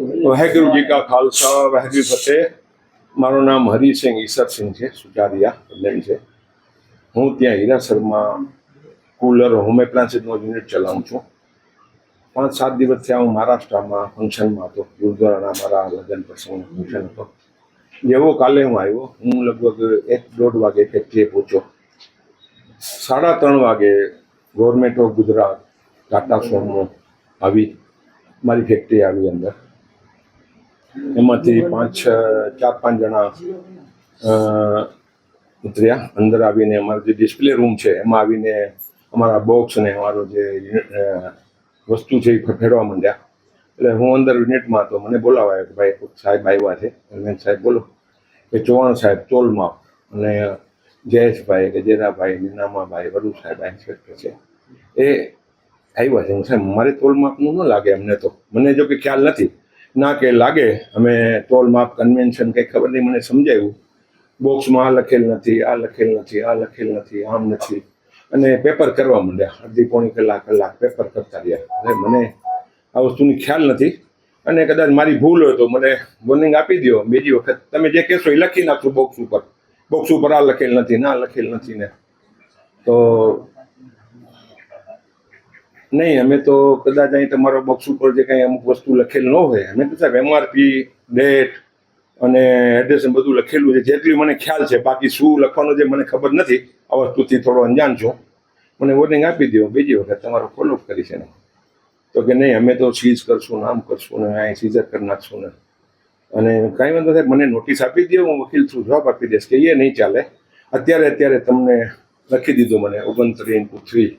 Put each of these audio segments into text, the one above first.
વાહેગુરુ જી કા ખાલસા, વાહેગુરુ ફતેહ. મારું નામ હરિસિંહ ઈસરસિંહ છે, સુચારિયા બદલાઈ છે. હું ત્યાં હીરાસરમાં કુલર, હોમ એપ્લાયન્સીસનો યુનિટ ચલાવું છું. પાંચ સાત દિવસ થયા હું મહારાષ્ટ્રમાં ફંક્શનમાં હતો. ગુરુદ્વારાના મારા લગ્ન પ્રસંગનો ફંક્શન હતો. જેવો કાલે હું આવ્યો, હું લગભગ એક દોઢ વાગે ફેક્ટરીએ પહોંચ્યો. સાડા ત્રણ વાગે ગવર્મેન્ટ ઓફ ગુજરાત ટાટા સોમનો આવી, મારી ફેક્ટરી આવી અંદર. એમાંથી પાંચ ચાર, પાંચ જણા ઉતર્યા. અંદર આવીને અમારો જે ડિસ્પ્લે રૂમ છે, એમાં આવીને અમારા બોક્સ અને અમારો જે વસ્તુ છે એ ફેરવા માંડ્યા. એટલે હું અંદર યુનિટમાં હતો. મને બોલાવાયો કે ભાઈ, સાહેબ આવ્યા છે. અરવિંદ સાહેબ, બોલો. કે ચૌહાણ સાહેબ ચોલમાં અને જયેશભાઈ ગજેરાભાઈ નીનામાભાઈ વરુ સાહેબ ઇન્સ્પેક્ટર છે. એ આવ્યા છે. સાહેબ, મારે તોલ માપનું ન લાગે અમને તો. મને જો કે ખ્યાલ નથી. ના કે લાગે. અમે ટોલ માપ કન્વેન્શન કંઈ ખબર નહીં, મને સમજાયું. બોક્સમાં આ લખેલ નથી, આ લખેલ નથી, આ લખેલ નથી, આમ નથી. અને પેપર કરવા માંડ્યા. અડધી પોણી કલાક કલાક પેપર કરતા રહ્યા. એટલે મને આ વસ્તુની ખ્યાલ નથી. અને કદાચ મારી ભૂલ હોય તો મને વોર્નિંગ આપી દો બીજી વખત તમે જે કહેશો એ લખી નાખશો બોક્સ ઉપર. બોક્સ ઉપર આ લખેલ નથી ના લખેલ નથી ને. તો નહીં, અમે તો કદાચ અહીં તમારો બોક્સ ઉપર જે કંઈ અમુક વસ્તુ લખેલ ન હોય. અમે તો સાહેબ એમઆરપી ડેટ અને એડ્રેસ બધું લખેલું છે. જેટલી મને ખ્યાલ છે, બાકી શું લખવાનું છે મને ખબર નથી. આ વસ્તુથી થોડો અંજાન છું. મને વોર્નિંગ આપી દો બીજી વખત તમારો ફોલોઅપ કરી છે ને. તો કે નહીં, અમે તો સીઝ કરશું ને આમ કરશું ને અહીં સીઝર કરી નાખશું ને. અને કાંઈ વાંધો સાહેબ, મને નોટિસ આપી દો હું વકીલ થ્રુ જવાબ આપી દઈશ. કે એ નહીં ચાલે. અત્યારે અત્યારે તમને લખી દીધું મને. ઓગણત્રીસ ઇન્ટુ થ્રી.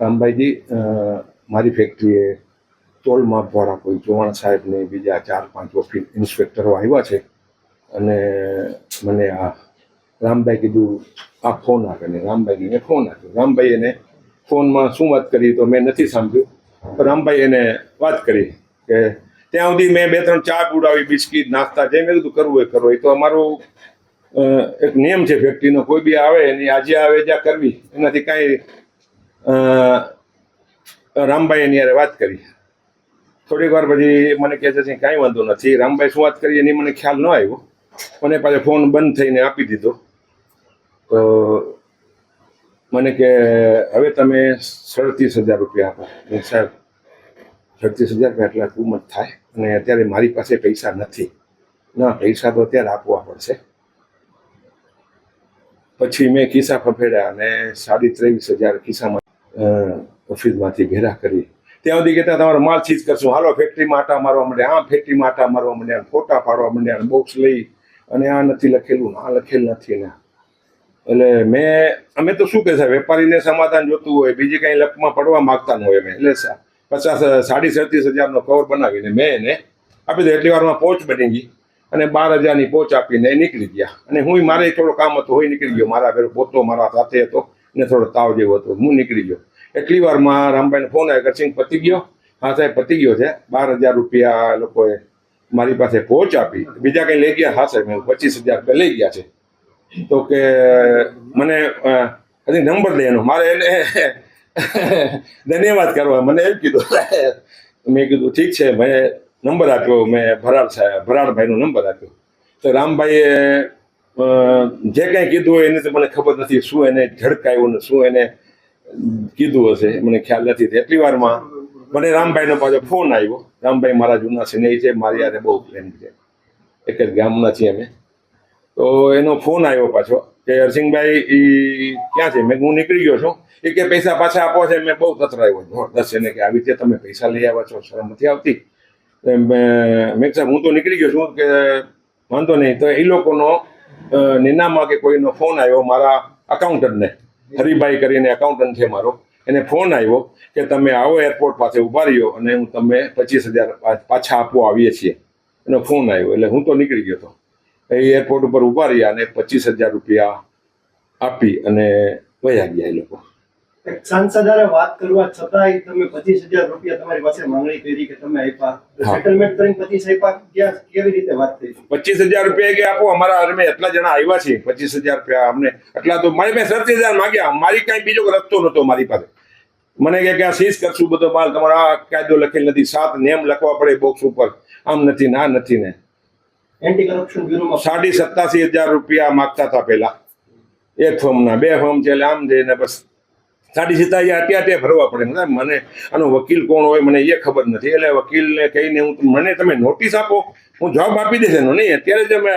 રામભાઈજી મારી ફેક્ટરીએ તોલ માપવાળા કોઈ ચૌહાણ સાહેબને બીજા ચાર પાંચ ઓફિસ ઇન્સ્પેક્ટરો આવ્યા છે. અને મને આ રામભાઈ કીધું, આ ફોન આપે ને. રામભાઈને ફોન આપ્યો. રામભાઈ એને ફોનમાં શું વાત કરી તો મેં નથી પણ રામભાઈ એને વાત કરી કે ત્યાં સુધી મેં બે ત્રણ ચા પીવડાવી, બિસ્કીટ, નાસ્તા જે મેં કીધું કરવું એ કરો. એ તો અમારું એક નિયમ છે, ફેક્ટરીનો. કોઈ બી આવે, એની આજે આવે, જ્યાં કરવી, એનાથી કાંઈ રામભાઈ એની યારે વાત કરી. થોડીક વાર પછી મને કહે છે કાંઈ વાંધો નથી. રામભાઈ શું વાત કરી એની મને ખ્યાલ ન આવ્યો. મને પાછો ફોન બંધ થઈને આપી દીધો. તો મને કે, હવે તમે સડત્રીસ હજાર રૂપિયા આપો. સાહેબ, સડત્રીસ હજાર રૂપિયા એટલા કિંમત થાય અને અત્યારે મારી પાસે પૈસા નથી. ના, પૈસા તો અત્યારે આપવા પડશે. પછી મેં ખિસ્સા ફફેડ્યા અને સાડી ત્રેવીસ હજાર ખિસ્સામાં ઓફિસમાંથી ભેરા કરી. ત્યાં સુધી કહેતા, તમારો માલ સીઝ કરશું. હાલો, ફેક્ટરીમાં આટા મારવા માંડ્યા. આ ફેક્ટરીમાં આટા મારવા માંડ્યા, ફોટા પાડવા માંડ્યા, બોક્સ લઈ. અને આ નથી લખેલું, આ લખેલ નથી ને એટલે મેં, અમે તો શું કહે છે વેપારીને સમાધાન જોતું હોય, બીજી કંઈ લકમાં પડવા માગતા ન હોય અમે. એટલે પચાસ, સાડી સડત્રીસ હજારનો કવર બનાવીને મેં એને આપી દે એટલી વારમાં પોચ બની ગઈ અને બાર હજારની પોચ આપીને નીકળી ગયા. અને હું મારે થોડો કામ હતો, હોય નીકળી ગયો. મારા ઘરે પોતો મારા સાથે હતો ને થોડો તાવ જેવો હતો. હું નીકળી ગયો. એટલી વારમાં રામભાઈને ફોન આવ્યો કે સિંહ પતી ગયો. હા સાહેબ, પતી ગયો છે. બાર હજાર રૂપિયા લોકોએ મારી પાસે પહોંચ આપી. બીજા કંઈ લઈ ગયા? હા સાહેબ પચીસ હજાર રૂપિયા લઈ ગયા છે. તો કે, મને હજી નંબર દે એનો. મારે એને ધન્યવાદ કરવા. મને એમ કીધું મેં કીધું, ઠીક છે, મેં નંબર આપ્યો, મેં ભરાડ સાહેબ ભરાડભાઈનો નંબર આપ્યો. તો રામભાઈએ જે કાંઈ કીધું હોય એને તો મને ખબર નથી શું એને ઝડકાયું ને શું એને કીધું હશે, મને ખ્યાલ નથી. એટલી વારમાં મને રામભાઈનો પાછો ફોન આવ્યો. રામભાઈ મારા જૂના સ્નેહી છે, મારી યારે બહુ પ્રેમ છે. એક જ ગામના છીએ અમે. તો એનો ફોન આવ્યો પાછો કે હરસિંહભાઈ એ ક્યાં છે? મેં હું નીકળી ગયો છું. એ કે પૈસા પાછા આપો છે. મેં બહુ તતરાયો જબરદસ્ત એને કે આવી રીતે તમે પૈસા લઈ આવ્યા છો. શરમ નથી આવતી. મેં સાહેબ, હું તો નીકળી ગયો છું. કે વાંધો નહીં. તો એ લોકોનો નિનામાં કે કોઈનો ફોન આવ્યો મારા અકાઉન્ટન્ટને હરિભાઈ કરીને એકાઉન્ટન્ટ છે મારો. એને ફોન આવ્યો કે તમે આવો એરપોર્ટ પાસે ઊભા રહ્યો અને હું તમને પચીસ હજાર પાછા આપવા આવીએ છીએ. એનો ફોન આવ્યો, એટલે હું તો નીકળી ગયો હતો એ એરપોર્ટ ઉપર ઊભા રહ્યા અને પચીસ હજાર રૂપિયા આપી અને વયા ગયા એ લોકો. એક સાંસદારે વાત કરવા છતાંય તમે પચીસ હજાર રૂપિયા તમારી પાસે માંગણી કરી કે તમે આપ્યા. સેટલમેન્ટ કરીને પચીસ આપ્યા. ક્યાં કેવી રીતે વાત થઈ? પચીસ હજાર રૂપિયા કે આપો? અમારા અમે એટલા જણા આવ્યા છીએ. પચીસ હજાર રૂપિયા અમને. એટલા તો મારી પાસે સત્રીસ હજાર માગ્યા. મારી કાંઈ બીજો રસ્તો નહોતો મારી પાસે. મને કે આ સીઝ કરશું બધો માલ. તમારો આ કાયદો લખેલ નથી. સાત નેમ લખવા પડે બોક્સ ઉપર. આમ નથી ના નથી ને. એન્ટી કરપ્શન બ્યુરોમાં સાડી સત્તાસી હજાર રૂપિયા માગતા હતા પહેલા. એક ફોર્મના બે ફોર્મ છે એટલે આમ જઈને બસ. સાડી સિત્તાસી અત્યારે ત્યાં ભરવા પડે. મને આનો વકીલ કોણ હોય મને એ ખબર નથી. એટલે વકીલને કહીને હું મને તમે નોટિસ આપો. હું જવાબ આપી દેશે એનો. નહીં અત્યારે જ અમે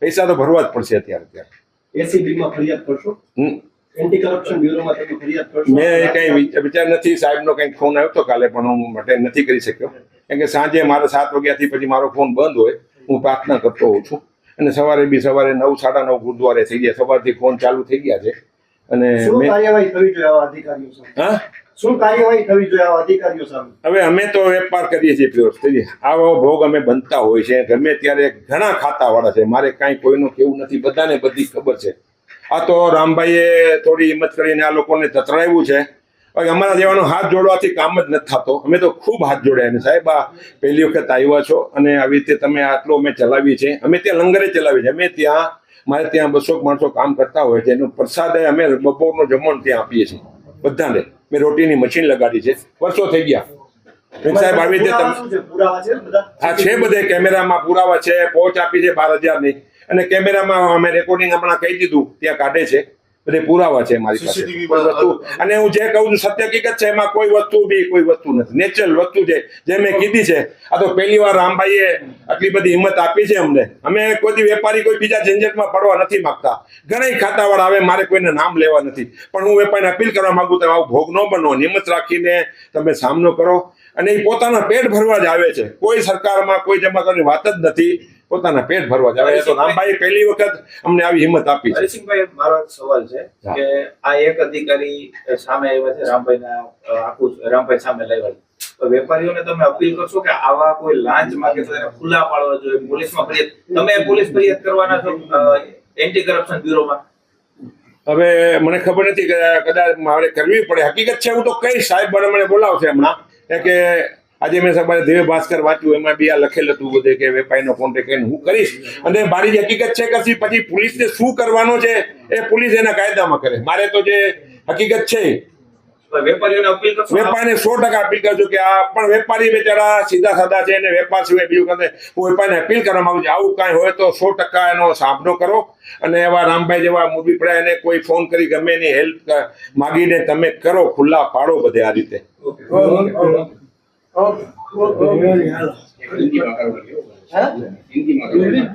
પૈસા તો ભરવા જ પડશે અત્યારે અત્યારે એસીબી ફરિયાદ કરશો? એન્ટી કરપ્શન બ્યુરોમાં તમે ફરિયાદ કરશો? મેં કંઈ વિચાર નથી. સાહેબનો કંઈક ફોન આવ્યો હતો કાલે પણ હું માટે નથી કરી શક્યો. કેમ કે સાંજે મારે સાત વાગ્યાથી પછી મારો ફોન બંધ હોય. હું પ્રાર્થના કરતો હોઉં છું. અને સવારે બી સવારે નવ સાડા નવ ગુરુદ્વારે થઈ ગયા સવારથી ફોન ચાલુ થઈ ગયા છે. અને શું કાર્યવાહી થવી જોઈએ આવા અધિકારીઓ સામે? હા? શું કાર્યવાહી થવી જોઈએ આવા અધિકારીઓ સામે? હવે અમે તો વેપાર કરીએ છીએ પિયુષજી આવો ભોગ અમે બનતા હોય છે. ગમે ત્યારે ઘણા ખાતાવાળા છે. મારે કાંઈ કોઈનું કેવું નથી. બધાને બધી ખબર છે. આ તો રામભાઈએ થોડી હિંમત કરીને આ લોકોને તતરાવ્યું છે. અમારા જેવાનો હાથ જોડવાથી કામ જ નથી થતો. અમે તો ખૂબ હાથ જોડ્યા ને સાહેબ આ પહેલી વખત આવ્યા છો અને આવી રીતે તમે આટલો અમે ચલાવીએ છીએ. અમે ત્યાં લંગરે ચલાવીએ છીએ. અમે ત્યાં મારે ત્યાં બસો માણસો કામ કરતા હોય છે. એનો પ્રસાદ અમે બપોરનો જમણ ત્યાં આપીએ છીએ. બધાને. મેં રોટીની મશીન લગાડી છે. વર્ષો થઈ ગયા. સાહેબ આવી રીતે હા છે બધે. કેમેરામાં પુરાવા છે પહોંચ આપી છે બાર હજારની. અને કેમેરામાં અમે રેકોર્ડિંગ હમણાં કહી દીધું ત્યાં કાઢે છે. બધે પુરાવા છે મારી પાસે. વસ્તુ અને હું જે કહું છું સત્ય હકીકત છે એમાં કોઈ વસ્તુ બી કોઈ વસ્તુ નથી. નેચરલ વસ્તુ છે જે મેં કીધી છે. આ તો પહેલી વાર રામભાઈએ આટલી બધી હિંમત આપી છે અમને. અમે કોઈ વેપારી કોઈ બીજા ઝંઝટમાં પડવા નથી માંગતા. ઘણા ખાતાવાળા આવે મારે કોઈને નામ લેવા નથી. પણ હું વેપારીને અપીલ કરવા માંગુ તમે આવું ભોગ ન બનો હિંમત રાખીને તમે સામનો કરો. અને એ પોતાના પેટ ભરવા જ આવે છે. કોઈ સરકારમાં કોઈ જમા કરવાની વાત જ નથી. પોતાના પેટ ભરવા જ તો રામભાઈ પહેલી વખત અમને આવી હિંમત આપી હરિસિંહભાઈ મારો એક સવાલ છે કે આ એક અધિકારી સામે આવ્યા છે રામભાઈના આખું રામભાઈ સામે લાવ્યા તો વેપારીઓને તમે અપીલ કરશો કે આવા કોઈ લાંચ માંગે તો એને ખુલ્લા પાડવા જોઈએ પોલીસમાં ફરિયાદ તમે પોલીસ ફરિયાદ કરવાના છો એન્ટી કરપ્શન બ્યુરોમાં? હવે મને ખબર નથી કે કદાચ મારે કરવી પડે. હકીકત છે હું તો કઈ સાહેબ મને મને બોલાવશે હમણાં. કે આજે મેં સવારે દિવ્ય ભાસ્કર વાંચ્યું એમાં બી આ લખેલ હતું બધે કે વેપારીનો કોન્ટેક્ટ એને હું કરીશ. અને મારી જે હકીકત છે કે પછી પોલીસને શું કરવાનો છે એ પોલીસ એના કાયદામાં કરે. મારે તો જે હકીકત છે તો વેપારીઓને અપીલ વેપારીને સો ટકા અપીલ કરજો કે આ પણ વેપારી બેચારા સીધા સાદા છે અને વેપાર સિવાય બીજું કરે હું વેપારીને અપીલ કરવા માંગુ છું આવું કાંઈ હોય તો સો ટકા એનો સામનો કરો. અને એવા રામભાઈ જેવા મૂવી પડ્યા એને કોઈ ફોન કરી ગમે એની હેલ્પ માગીને તમે કરો. ખુલ્લા પાડો બધે આ રીતે. Oh, oh, oh. Ini bakal beliau. Hah? Ini bakal beliau.